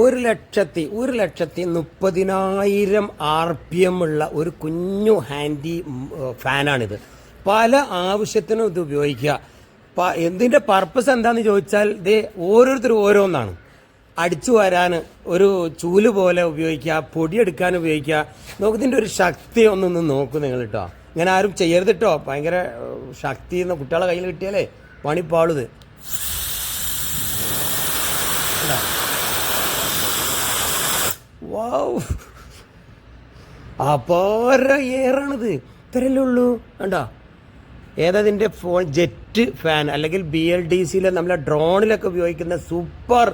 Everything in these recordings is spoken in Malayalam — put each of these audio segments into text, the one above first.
ഒരു ലക്ഷത്തി ഒരു ലക്ഷത്തി മുപ്പതിനായിരം ആർ പി എം ഉള്ള ഒരു കുഞ്ഞു ഹാൻഡി ഫാനാണിത്. പല ആവശ്യത്തിനും ഇത് ഉപയോഗിക്കുക. എന്തിന്റെ പർപ്പസ് എന്താണെന്ന് ചോദിച്ചാൽ ഇത് ഓരോരുത്തരും ഓരോന്നാണ്. അടിച്ചു വരാൻ ഒരു ചൂൽ പോലെ ഉപയോഗിക്കുക പൊടിയെടുക്കാൻ ഉപയോഗിക്കുക. നോക്കതിന്റെ ഒരു ശക്തി ഒന്നൊന്ന് നോക്കൂ നിങ്ങൾ കേട്ടോ. ഇങ്ങനെ ആരും ചെയ്യരുത് കേട്ടോ. ഭയങ്കര ശക്തി എന്ന് കുട്ടികളെ കയ്യിൽ കിട്ടിയാലേ പണിപ്പാളുത് കണ്ടോ? വൗ. അപാര ഇത്രയല്ലേ ഉള്ളൂ? കണ്ടോ? ഏതതിന്റെ ഫോൺ? ജെറ്റ് ഫാൻ അല്ലെങ്കിൽ ബി എൽ ഡി സിയിലെ നമ്മളെ ഡ്രോണിലൊക്കെ ഉപയോഗിക്കുന്ന സൂപ്പർ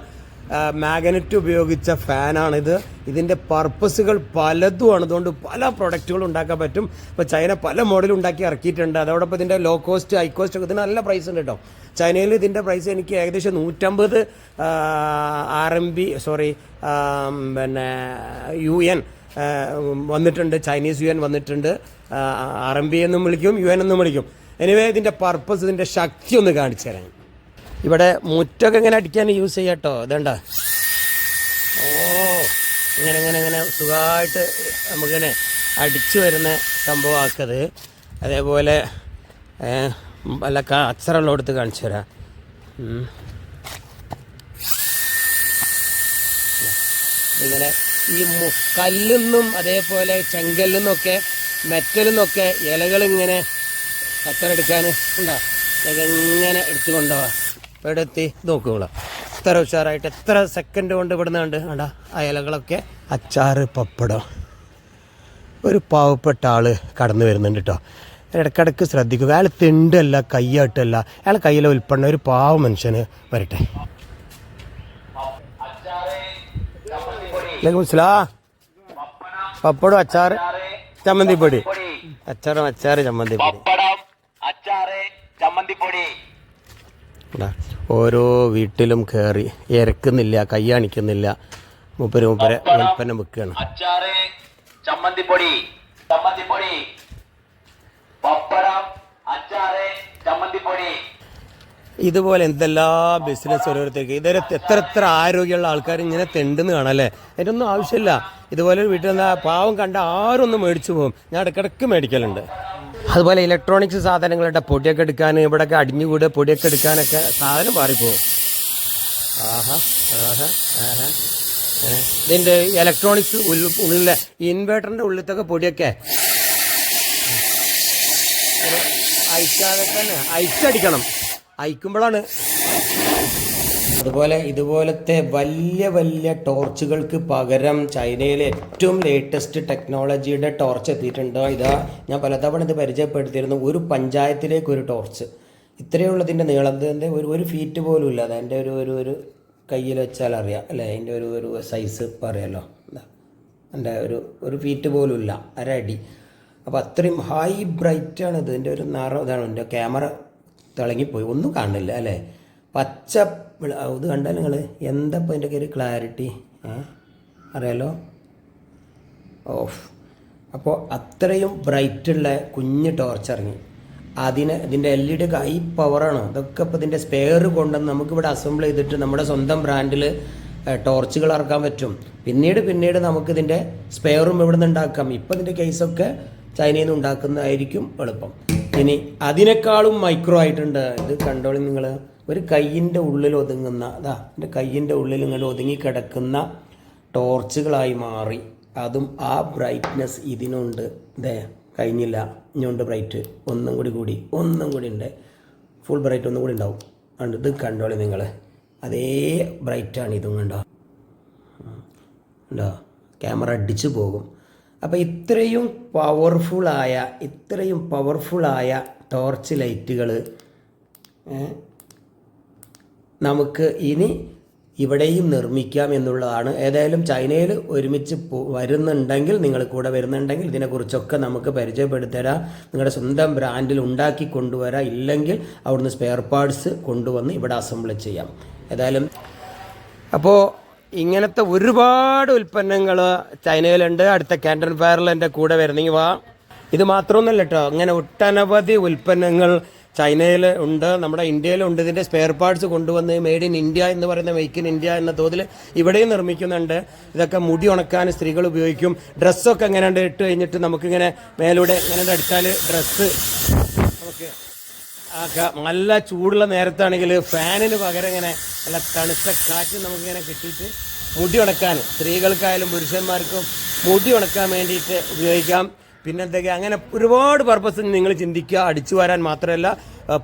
മാഗ്നറ്റ് ഉപയോഗിച്ച ഫാനാണിത്. ഇതിന്റെ പർപ്പസുകൾ പലതുമാണ്. അതുകൊണ്ട് പല പ്രൊഡക്റ്റുകളും ഉണ്ടാക്കാൻ പറ്റും. ഇപ്പോൾ ചൈന പല മോഡൽ ഉണ്ടാക്കി ഇറക്കിയിട്ടുണ്ട്. അതോടൊപ്പം ഇതിന്റെ ലോ കോസ്റ്റ് ഹൈ കോസ്റ്റ് ഒക്കെ ഇതിന് നല്ല പ്രൈസ് ഉണ്ട് കേട്ടോ ചൈനയിൽ ഇതിന്റെ പ്രൈസ് എനിക്ക് ഏകദേശം നൂറ്റമ്പത് ആർ എം ബി സോറി പിന്നെ യു എൻ വന്നിട്ടുണ്ട്. ചൈനീസ് യു എൻ വന്നിട്ടുണ്ട്. ആർ എം ബി എന്നും വിളിക്കും യു എൻ എന്നും വിളിക്കും. എനിവേ ഇതിന്റെ പർപ്പസ് ഇതിന്റെ ശക്തി ഒന്ന് കാണിച്ചു തരാൻ ഇവിടെ മുറ്റൊക്കെ ഇങ്ങനെ അടിക്കാൻ യൂസ് ചെയ്യാട്ടോ ഇതണ്ട. ഓ ഇങ്ങനെ ഇങ്ങനെ ഇങ്ങനെ സുഖമായിട്ട് നമുക്കിങ്ങനെ അടിച്ചു വരുന്ന സംഭവമാക്കത് അതേപോലെ വല്ല അച്ചറുള്ള കൊടുത്ത് കാണിച്ചു തരാം. ഇങ്ങനെ ഈ മു- കല്ലിന്നും അതേപോലെ ചെങ്കല്ലിൽ നിന്നൊക്കെ മെറ്റലിന്നൊക്കെ ഇലകളിങ്ങനെ ഇങ്ങനെ കത്തറെടുക്കാൻ ഇതൊക്കെ ഇങ്ങനെ എടുത്തു കൊണ്ടുപോവാ ഇപ്പോൾ എത്തി നോക്കുകള എത്ര ഉഷാറായിട്ട് എത്ര സെക്കൻഡ് കൊണ്ട് ഇവിടുന്ന് കണ്ട് കണ്ടാ ആ ഇലകളൊക്കെ. അച്ചാറ് പപ്പടം. ഒരു പാവപ്പെട്ട ആൾ കടന്നു വരുന്നുണ്ട് കേട്ടോ ഇടക്കിടക്ക് ശ്രദ്ധിക്കുക അയാൾ തിണ്ടല്ല കയ്യാട്ടല്ല. അയാൾ കയ്യിലെ ഉൽപ്പന്ന ഒരു പാവ മനുഷ്യന് വരട്ടെ. പപ്പടം അച്ചാറ് ചമ്മന്തിപ്പൊടി. അച്ചാറും അച്ചാറ് ചമ്മന്തിപ്പൊടി. ചമ്മന്തിപ്പൊടി. ഓരോ വീട്ടിലും കയറി ഇരക്കുന്നില്ല കയ്യാണിക്കുന്നില്ല. മൂപ്പര് മുപ്പരെ ഉൽപ്പന്നം വെക്കുകയാണ് അച്ചാറ് ചമ്മന്തിപ്പൊടി ചമ്മന്തിപ്പൊടി. പപ്പടം അച്ചാറ് ചമ്മന്തിപ്പൊടി. ഇതുപോലെ എന്തെല്ലാ ബിസിനസ് ഓരോരുത്തർക്ക്. ഇതൊരു എത്ര എത്ര ആരോഗ്യമുള്ള ആൾക്കാർ ഇങ്ങനെ തെണ്ടെന്ന് കാണാം അതിന്റെ ഒന്നും ആവശ്യമില്ല. ഇതുപോലെ ഒരു വീട്ടിൽ എന്താ പാവം കണ്ട ആരും ഒന്ന് മേടിച്ചു പോകും. ഞാൻ ഇടയ്ക്കിടയ്ക്ക് മേടിക്കലുണ്ട്. അതുപോലെ ഇലക്ട്രോണിക്സ് സാധനങ്ങളുടെ പൊടിയൊക്കെ എടുക്കാൻ ഇവിടെയൊക്കെ അടിഞ്ഞുകൂടെ പൊടിയൊക്കെ എടുക്കാനൊക്കെ സാധനം മാറിപ്പോകും ആഹാ ആഹാ ഇതിന്റെ ഇലക്ട്രോണിക്സ് ഉള്ളിലെ ഇൻവേർട്ടറിന്റെ ഉള്ളിലത്തൊക്കെ പൊടിയൊക്കെ. അയക്കാതെ തന്നെ. അയച്ചടിക്കണം അയക്കുമ്പോഴാണ് അതുപോലെ ഇതുപോലത്തെ വലിയ വലിയ ടോർച്ചുകൾക്ക് പകരം ചൈനയിലെ ഏറ്റവും ലേറ്റസ്റ്റ് ടെക്നോളജിയുടെ ടോർച്ച് എത്തിയിട്ടുണ്ടോ? ഇതാ ഞാൻ പലതവണ ഇത് പരിചയപ്പെടുത്തിയിരുന്നു. ഒരു പഞ്ചായത്തിലേക്ക് ഒരു ടോർച്ച് ഇത്രയുള്ളതിന്റെ നീളം. ഇതിന്റെ ഒരു ഒരു ഫീറ്റ് പോലും ഇല്ല. അത് എന്റെ ഒരു ഒരു ഒരു കയ്യിൽ വെച്ചാൽ അറിയാം. അല്ലേ? അതിന്റെ ഒരു ഒരു സൈസ് എന്താ എന്റെ ഒരു ഒരു ഫീറ്റ് പോലും ഇല്ല. അരടി. അപ്പോൾ അത്രയും ഹൈ ബ്രൈറ്റ് ആണ് ഇത് ഇതിന്റെ ഒരു നിറം ഇതാണ് എന്റെ ക്യാമറ തിളങ്ങിപ്പോയി. ഒന്നും കാണില്ല അല്ലേ? പച്ച ഇത് കണ്ടാൽ നിങ്ങൾ എന്താ ഇപ്പോൾ അതിന്റെ ഒരു ക്ലാരിറ്റി അറിയാലോ? ഓഫ്. അപ്പോൾ അത്രയും ബ്രൈറ്റുള്ള കുഞ്ഞ് ടോർച്ച് ഇറങ്ങി. അതിന് ഇതിന്റെ എൽ ഇ ഡി ഹൈ പവറാണ് അതൊക്കെ ഇപ്പോൾ ഇതിന്റെ സ്പെയർ കൊണ്ടുവന്ന് നമുക്കിവിടെ അസംബിൾ ചെയ്തിട്ട് നമ്മുടെ സ്വന്തം ബ്രാൻഡിൽ ടോർച്ചുകൾ ഇറക്കാൻ പറ്റും. പിന്നീട് പിന്നീട് നമുക്കിതിന്റെ സ്പെയറും ഇവിടെ നിന്ന് ഉണ്ടാക്കാം. ഇപ്പോൾ ഇതിന്റെ കേസൊക്കെ ചൈനയിൽ നിന്ന് ഉണ്ടാക്കുന്നതായിരിക്കും എളുപ്പം. ഇനി അതിനേക്കാളും മൈക്രോ ആയിട്ടുണ്ട്. ഇത് കണ്ടോളി നിങ്ങൾ ഒരു കയ്യിന്റെ ഉള്ളിൽ ഒതുങ്ങുന്ന അതാ എന്റെ കയ്യിന്റെ ഉള്ളിൽ ഇങ്ങനെ ഒതുങ്ങിക്കിടക്കുന്ന ടോർച്ചുകളായി മാറി. അതും ആ ബ്രൈറ്റ്നെസ് ഇതിനുണ്ട്. ഇതേ കഴിഞ്ഞില്ല. ഇനിയുണ്ട് ബ്രൈറ്റ്. ഒന്നും കൂടി കൂടി ഒന്നും കൂടി ഉണ്ട്. ഫുൾ ബ്രൈറ്റ് ഒന്നും കൂടി ഉണ്ടാവും. ഉണ്ട് ഇത് കണ്ടോളി നിങ്ങൾ അതേ ബ്രൈറ്റാണ് ഇതും കണ്ടോ? ഉണ്ടോ ക്യാമറ അടിച്ചു പോകും. അപ്പോൾ ഇത്രയും പവർഫുള്ളായ ഇത്രയും പവർഫുള്ളായ ടോർച്ച് ലൈറ്റുകൾ നമുക്ക് ഇനി ഇവിടെയും നിർമ്മിക്കാം എന്നുള്ളതാണ്. ഏതായാലും ചൈനയിൽ ഒരുമിച്ച് വരുന്നുണ്ടെങ്കിൽ നിങ്ങൾ കൂടെ വരുന്നുണ്ടെങ്കിൽ ഇതിനെക്കുറിച്ചൊക്കെ നമുക്ക് പരിചയപ്പെടുത്തരാം. നിങ്ങളുടെ സ്വന്തം ബ്രാൻഡിൽ ഉണ്ടാക്കി കൊണ്ടുവരാം. ഇല്ലെങ്കിൽ അവിടുന്ന് സ്പെയർ പാർട്സ് കൊണ്ടുവന്ന് ഇവിടെ അസംബിൾ ചെയ്യാം. ഏതായാലും അപ്പോൾ ഇങ്ങനത്തെ ഒരുപാട് ഉൽപ്പന്നങ്ങൾ ചൈനയിലുണ്ട്. അടുത്ത കാൻഡൻ ഫയറിൽ എന്റെ കൂടെ വരുന്നെങ്കിൽ വാ. ഇത് മാത്രമൊന്നുമല്ല കേട്ടോ അങ്ങനെ ഒട്ടനവധി ഉൽപ്പന്നങ്ങൾ ചൈനയിൽ ഉണ്ട് നമ്മുടെ ഇന്ത്യയിലുണ്ട് ഇതിന്റെ സ്പെയർ പാർട്സ് കൊണ്ടുവന്ന് മെയ്ഡ് ഇൻ ഇന്ത്യ എന്ന് പറയുന്ന മെയ്ക്ക് ഇൻ ഇന്ത്യ എന്ന തോതിൽ ഇവിടെയും നിർമ്മിക്കുന്നുണ്ട്. ഇതൊക്കെ മുടി ഉണക്കാൻ സ്ത്രീകൾ ഉപയോഗിക്കും. ഡ്രസ്സൊക്കെ എങ്ങനെയുണ്ട് ഇട്ട് കഴിഞ്ഞിട്ട് നമുക്കിങ്ങനെ മേലൂടെ ഇങ്ങനെ അടിച്ചാൽ ഡ്രസ്സ് നമുക്ക് നല്ല ചൂടുള്ള നേരത്താണെങ്കിൽ ഫാനിന് പകരം ഇങ്ങനെ നല്ല തണുത്ത കാറ്റ് നമുക്കിങ്ങനെ കിട്ടിയിട്ട് മുടി ഉണക്കാൻ സ്ത്രീകൾക്കായാലും പുരുഷന്മാർക്കും മുടി ഉണക്കാൻ വേണ്ടിയിട്ട് ഉപയോഗിക്കാം. പിന്നെ എന്തൊക്കെയാ അങ്ങനെ ഒരുപാട് പർപ്പസ് നിങ്ങൾ ചിന്തിക്കുക. അടിച്ചു വരാൻ മാത്രമല്ല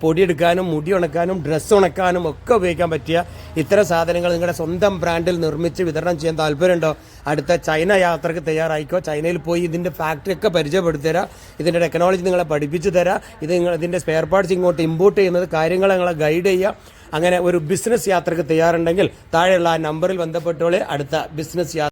പൊടിയെടുക്കാനും മുടി ഉണക്കാനും ഡ്രസ്സ് ഉണക്കാനും ഒക്കെ ഉപയോഗിക്കാൻ പറ്റിയ ഇത്തരം സാധനങ്ങൾ നിങ്ങളുടെ സ്വന്തം ബ്രാൻഡിൽ നിർമ്മിച്ച് വിതരണം ചെയ്യാൻ താല്പര്യമുണ്ടോ? അടുത്ത ചൈന യാത്രയ്ക്ക് തയ്യാറായിക്കോ? ചൈനയിൽ പോയി ഇതിന്റെ ഫാക്ടറി ഒക്കെ പരിചയപ്പെടുത്തി തരാം ഇതിന്റെ ടെക്നോളജി നിങ്ങളെ പഠിപ്പിച്ചു തരാം. ഇത് നിങ്ങൾ ഇതിന്റെ സ്പെയർ പാർട്സ് ഇങ്ങോട്ട് ഇമ്പോർട്ട് ചെയ്യുന്നത് കാര്യങ്ങൾ നിങ്ങളെ ഗൈഡ് ചെയ്യുക അങ്ങനെ ഒരു ബിസിനസ് യാത്രയ്ക്ക് തയ്യാറുണ്ടെങ്കിൽ താഴെയുള്ള ആ നമ്പറിൽ ബന്ധപ്പെട്ടോളെ. അടുത്ത ബിസിനസ് യാത്ര